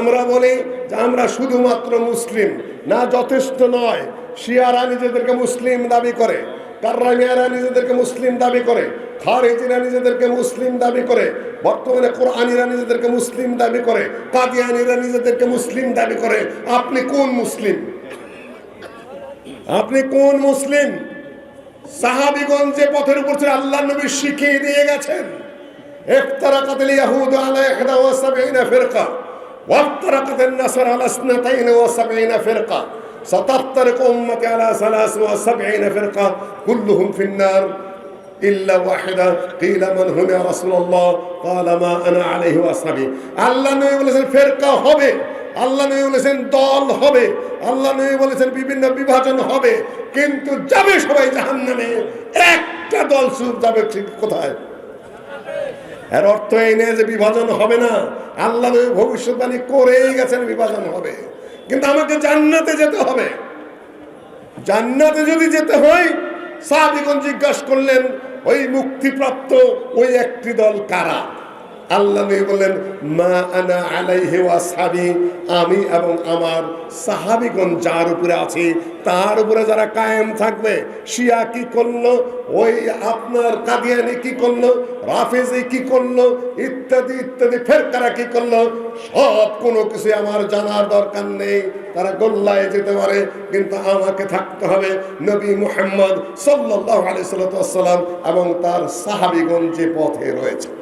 আমরা বলি যে আমরা শুধুমাত্র মুসলিম, না যথেষ্ট নয়, শিয়ারা নিজেদেরকে মুসলিম দাবি করে, কার্রামিয়ারা নিজেদেরকে মুসলিম দাবি করে, খারেজিরা নিজেদেরকে মুসলিম দাবি করে, বর্তমানে কোরআনিরা নিজেদেরকে মুসলিম দাবি করে, কাদিয়ানিরা নিজেদেরকে মুসলিম দাবি করে। আপনি কোন মুসলিম? আপনি কোন মুসলিম? সাহাবিগঞ্জে পথের উপর ছিল, আল্লাহ নবী শিখিয়ে দিয়ে গেছেন। ইফতারাকাতিল ইয়াহুদ আলা 71 ফিরকা। وافترقت النصر على 72 فرقة ستفترق أمتي على 73 فرقة كلهم في النار إلا واحدة قيل من هم يا رسول الله قال ما أنا عليه وأصحابي আল্লাহ নবী বলেছেন ফেরকা হবে আল্লাহ নবী বলেছেন দল হবে আল্লাহ নবী বলেছেন বিভিন্ন বিভাজন হবে কিন্তু যাবে সবাই জাহান্নামে একটা দল সুর যাবে ঠিক কোথায় এর অর্থ এই নেই যে বিভাজন হবে না। আল্লাহ ভবিষ্যৎবাণী করেই গেছেন, বিভাজন হবে। কিন্তু আমাকে জান্নাতে যেতে হবে। জান্নাতে যদি যেতে হয়, সাহাবিগণ জিজ্ঞাসা করলেন, ওই মুক্তিপ্রাপ্ত ওই একটি দল কারা? আল্লাহ নবী বললেন, মা আনা আলাইহি ওয়াসহাবি আমি এবং আমার সাহাবিগণ যার উপরে আছি, তার উপরে যারা কায়েম থাকবে, শিয়া কি করল, ওই আপনার কাদিয়ানি কি করল, রাফেজি কি করল, ইত্যাদি ইত্যাদি, ফেরকারা কি করল, সব কোনো কিছু আমার জানার দরকার নেই। তারা গোল্লায় যেতে পারে, কিন্তু আমাকে থাকতে হবে নবী মুহাম্মদ সাল্লাল্লাহু আলাইহি সাল্লাম এবং তার সাহাবিগণ যে পথে রয়েছে।